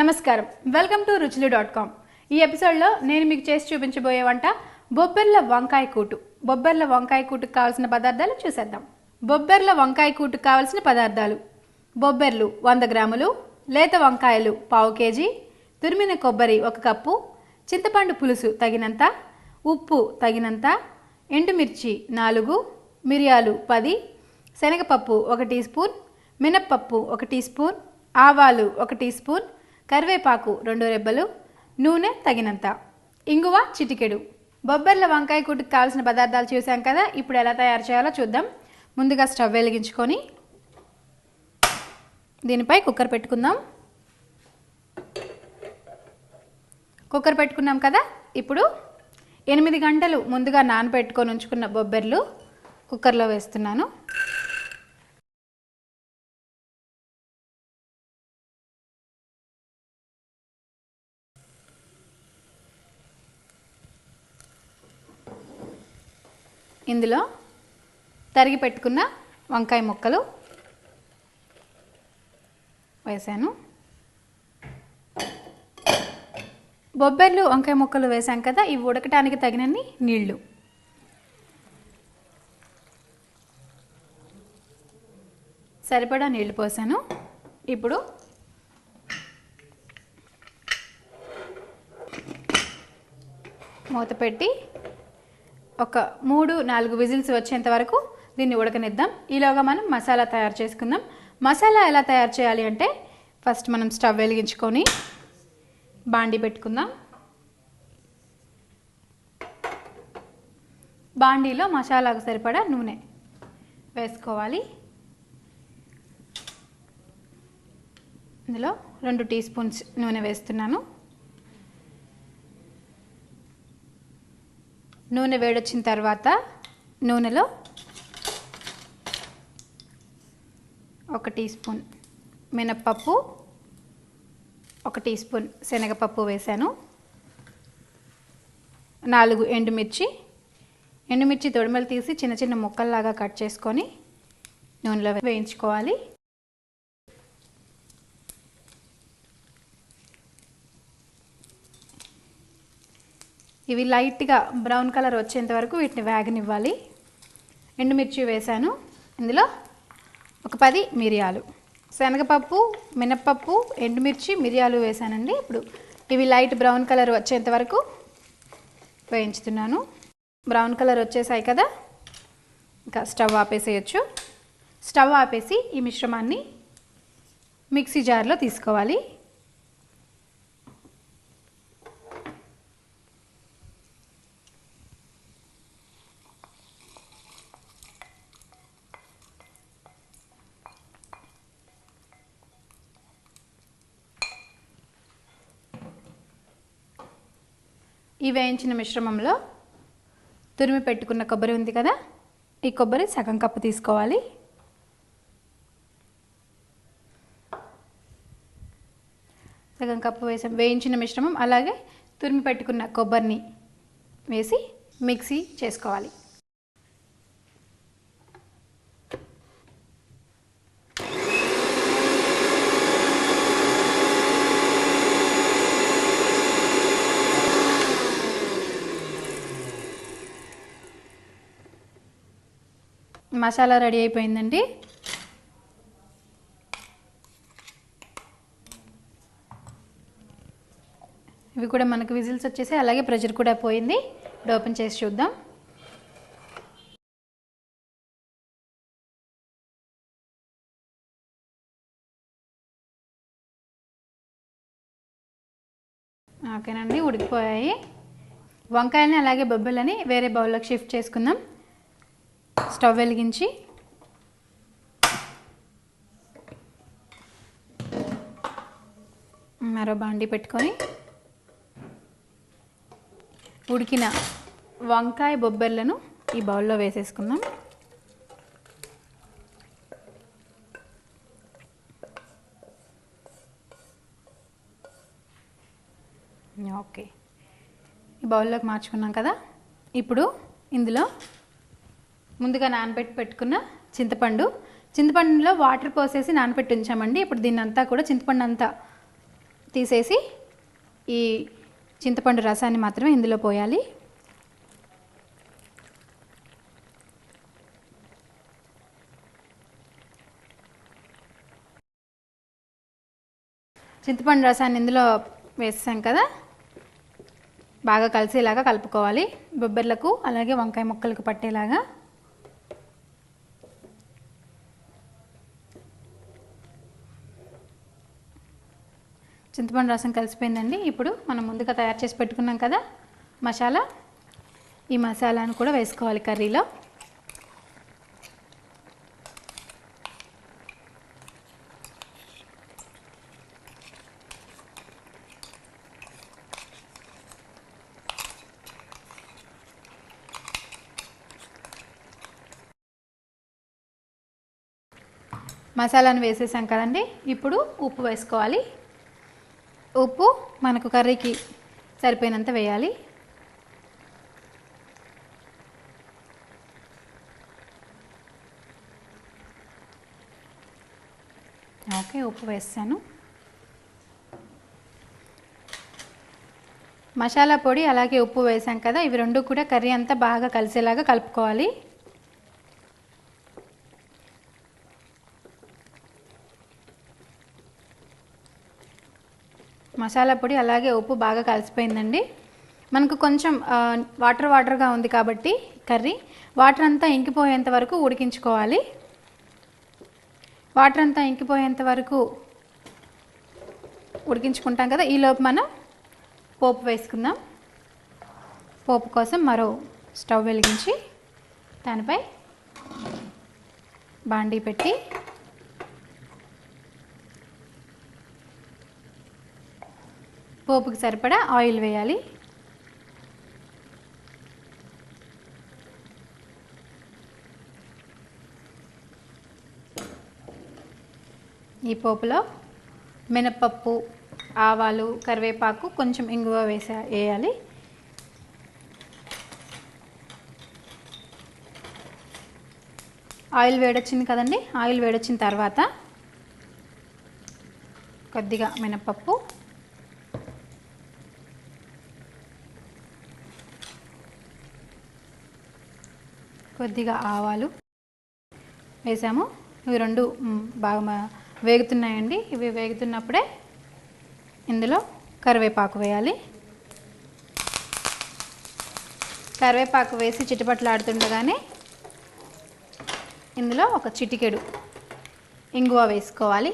నమస్కారం. Welcome to Ruchulu dot com. ఈ ఎపిసోడ్లో నేను మీకు చేసి చూపించబోయే వంట బొబ్బెర్ల వంకాయ కూటు. బొబ్బెర్ల వంకాయ కూటుకు కావాల్సిన పదార్థాలు చూసేద్దాం. బొబ్బెర్ల వంకాయ కూటుకు కావాల్సిన పదార్థాలు. బొబ్బెర్లు వంద గ్రాములు లేత వంకాయలు పావు కేజీ తురిమిన కొబ్బరి ఒక కప్పు చింతపండు పులుసు తగినంత ఉప్పు తగినంత ఎండుమిర్చి నాలుగు మిరియాలు పది శనగపప్పు ఒక టీ స్పూన్ మినప్పప్పు ఒక టీ స్పూన్ ఆవాలు ఒక టీ స్పూన్ కరివేపాకు రెండు రెబ్బలు నూనె తగినంత. ఇంగువ చిటికెడు. బొబ్బర్ల వంకాయ కూటుకు కావాల్సిన పదార్థాలు చూసాం కదా ఇప్పుడు ఎలా తయారు చేయాలో చూద్దాం. ముందుగా స్టవ్ వెలిగించుకొని దీనిపై కుక్కర్ పెట్టుకుందాం. కుక్కర్ పెట్టుకున్నాం కదా ఇప్పుడు ఎనిమిది గంటలు ముందుగా నానబెట్టుకొని ఉంచుకున్న బొబ్బర్లు కుక్కర్లో వేస్తున్నాను. ఇందులో తరిగి పెట్టుకున్న వంకాయ ముక్కలు వేసాను బొబ్బెర్లు వంకాయ ముక్కలు వేసాం కదా ఇవి ఉడకటానికి తగినన్ని నీళ్ళు. సరిపడా నీళ్ళు పోసాను. ఇప్పుడు మూత పెట్టి ఒక మూడు నాలుగు విజిల్స్ వచ్చేంత వరకు దీన్ని ఉడకనిద్దాం. ఈలోగా మనం మసాలా తయారు చేసుకుందాం. మసాలా ఎలా తయారు చేయాలి అంటే ఫస్ట్ మనం స్టవ్ వెలిగించుకొని బాండి పెట్టుకుందాం. బాండీలో మసాలాకు సరిపడా నూనె వేసుకోవాలి. ఇందులో రెండు టీ స్పూన్స్ నూనె వేస్తున్నాను. నూనె వేడొచ్చిన తర్వాత నూనెలో ఒక టీ స్పూన్ మినప్పప్పు ఒక టీ స్పూన్ శనగపప్పు వేశాను. నాలుగు ఎండుమిర్చి ఎండుమిర్చి తొడిమలు తీసి చిన్న చిన్న ముక్కల్లాగా కట్ చేసుకొని నూనెలో వేయించుకోవాలి. ఇవి లైట్గా బ్రౌన్ కలర్ వచ్చేంత వరకు వీటిని వేగనివ్వాలి. ఎండుమిర్చి వేశాను. ఇందులో ఒక పది మిరియాలు. శనగపప్పు మినప్పప్పు ఎండుమిర్చి మిరియాలు వేశానండి. ఇప్పుడు ఇవి లైట్ బ్రౌన్ కలర్ వచ్చేంత వరకు వేయించుతున్నాను. బ్రౌన్ కలర్ వచ్చేసాయి కదా. ఇంకా స్టవ్ ఆపేసేయచ్చు. స్టవ్ ఆపేసి ఈ మిశ్రమాన్ని మిక్సీ జార్లో తీసుకోవాలి. ఈ వేయించిన మిశ్రమంలో తురిమి పెట్టుకున్న కొబ్బరి ఉంది కదా ఈ కొబ్బరి సగం కప్పు తీసుకోవాలి. సగం కప్పు వేసాం వేయించిన మిశ్రమం అలాగే తురిమి పెట్టుకున్న కొబ్బరిని వేసి మిక్సీ చేసుకోవాలి. మసాలా రెడీ అయిపోయిందండి. ఇవి కూడా మనకు విజిల్స్ వచ్చేసి అలాగే ప్రెషర్ కూడా పోయింది. ఇప్పుడు ఓపెన్ చేసి చూద్దాం. ఓకేనండి ఉడికిపోయాయి. వంకాయలని అలాగే బొబ్బలని వేరే బౌల్లోకి షిఫ్ట్ చేసుకుందాం. స్టవ్ వెలిగించి మరో బాండి పెట్టుకొని ఉడికిన వంకాయ బొబ్బెర్లను ఈ బౌల్లో వేసేసుకుందాం. ఓకే. ఈ బౌల్లోకి మార్చుకున్నాం కదా? ఇప్పుడు ఇందులో ముందుగా నానబెట్టి పెట్టుకున్న చింతపండు. చింతపండులో వాటర్ పోసేసి నానబెట్టి ఉంచామండి. ఇప్పుడు దీన్ని అంతా కూడా చింతపండు అంతా తీసేసి ఈ చింతపండు రసాన్ని మాత్రమే ఇందులో పోయాలి. చింతపండు రసాన్ని ఇందులో వేసాం కదా. బాగా కలిసేలాగా కలుపుకోవాలి. బొబ్బర్లకు అలాగే వంకాయ ముక్కలకు పట్టేలాగా చింతపండు రసం కలిసిపోయిందండి. ఇప్పుడు మనం ముందుగా తయారు చేసి పెట్టుకున్నాం కదా మసాలా. ఈ మసాలాను కూడా వేసుకోవాలి కర్రీలో. మసాలాను వేసేసాం కదండి. ఇప్పుడు ఉప్పు వేసుకోవాలి. ఉప్పు మనకు కర్రీకి సరిపోయినంత వేయాలి. ఓకే ఉప్పు వేస్తాను. మసాలా పొడి అలాగే ఉప్పు వేసాం కదా ఇవి రెండు కూడా కర్రీ అంతా బాగా కలిసేలాగా కలుపుకోవాలి. మసాలా పొడి అలాగే ఉప్పు బాగా కలిసిపోయిందండి. మనకు కొంచెం వాటర్ వాటర్గా ఉంది కాబట్టి కర్రీ. వాటర్ అంతా ఇంకిపోయేంత వరకు ఉడికించుకోవాలి. వాటర్ అంతా ఇంకిపోయేంత వరకు ఉడికించుకుంటాం కదా. ఈలోపు మనం పోపు వేసుకుందాం. పోపు కోసం మరో స్టవ్ వెలిగించి దానిపై బాండీ పెట్టి పోపుకి సరిపడా ఆయిల్ వేయాలి. ఈ పోపులో మినపప్పు ఆవాలు కరివేపాకు కొంచెం ఇంగువ వేసా వేయాలి. ఆయిల్ వేడొచ్చింది కదండి? ఆయిల్ వేడొచ్చిన తర్వాత కొద్దిగా మినపప్పు కొద్దిగా ఆవాలు వేసాము. ఇవి రెండు బాగా వేగుతున్నాయండి. ఇవి వేగుతున్నప్పుడే ఇందులో కరివేపాకు వేయాలి. కరివేపాకు వేసి చిటపట్లాడుతుండగానే ఇందులో ఒక చిటికెడు ఇంగువ వేసుకోవాలి.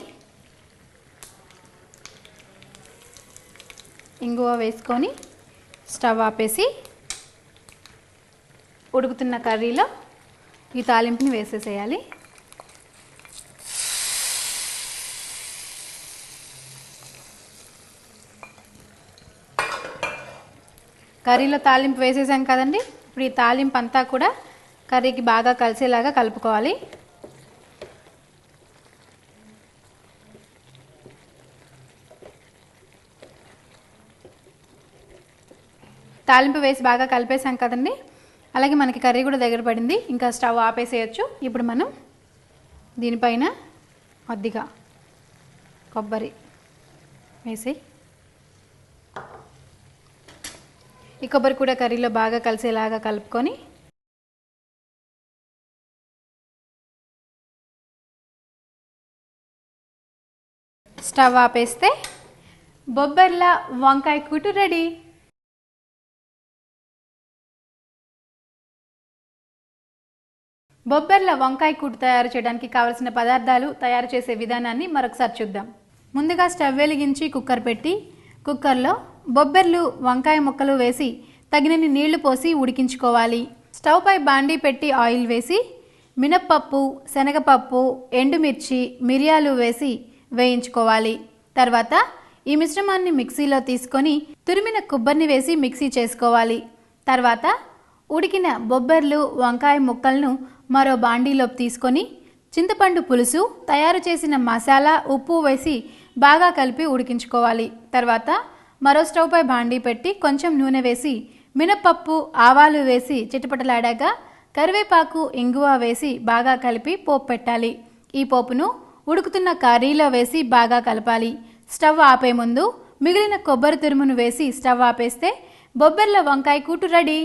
ఇంగువ వేసుకొని స్టవ్ ఆపేసి ఉడుకుతున్న కర్రీలో ఈ తాలింపుని వేసేసేయాలి. కర్రీలో తాలింపు వేసేసాం కదండి. ఇప్పుడు ఈ తాలింపు అంతా కూడా కర్రీకి బాగా కలిసేలాగా కలుపుకోవాలి. తాలింపు వేసి బాగా కలిపేసాం కదండి. అలాగే మనకి కర్రీ కూడా దగ్గర పడింది. ఇంకా స్టవ్ ఆపేసేయచ్చు. ఇప్పుడు మనం దీనిపైన కొద్దిగా కొబ్బరి వేసి ఈ కొబ్బరి కూడా కర్రీలో బాగా కలిసేలాగా కలుపుకొని స్టవ్ ఆపేస్తే బొబ్బర్ల వంకాయ కూటు రెడీ. బొబ్బర్ల వంకాయ కూడు తయారు చేయడానికి కావలసిన పదార్థాలు తయారు చేసే విధానాన్ని మరొకసారి చూద్దాం. ముందుగా స్టవ్ వెలిగించి కుక్కర్ పెట్టి కుక్కర్లో బొబ్బర్లు వంకాయ ముక్కలు వేసి తగినన్ని నీళ్ళు పోసి ఉడికించుకోవాలి. స్టవ్ పై బాండీ పెట్టి ఆయిల్ వేసి మినప్పప్పు శనగపప్పు ఎండుమిర్చి మిరియాలు వేసి వేయించుకోవాలి. తర్వాత ఈ మిశ్రమాన్ని మిక్సీలో తీసుకొని తురిమిన కొబ్బరిని వేసి మిక్సీ చేసుకోవాలి. తర్వాత ఉడికిన బొబ్బర్లు వంకాయ ముక్కలను మరో బాండీలోకి తీసుకొని చింతపండు పులుసు తయారు చేసిన మసాలా ఉప్పు వేసి బాగా కలిపి ఉడికించుకోవాలి. తర్వాత మరో స్టవ్ పై బాండీ పెట్టి కొంచెం నూనె వేసి మినపప్పు ఆవాలు వేసి చిటపటలాడాక కరివేపాకు ఇంగువ వేసి బాగా కలిపి పోపు పెట్టాలి. ఈ పోపును ఉడుకుతున్న కర్రీలో వేసి బాగా కలపాలి. స్టవ్ ఆపే ముందు మిగిలిన కొబ్బరి తురుమును వేసి స్టవ్ ఆపేస్తే బొబ్బెర్ల వంకాయ కూటు రెడీ.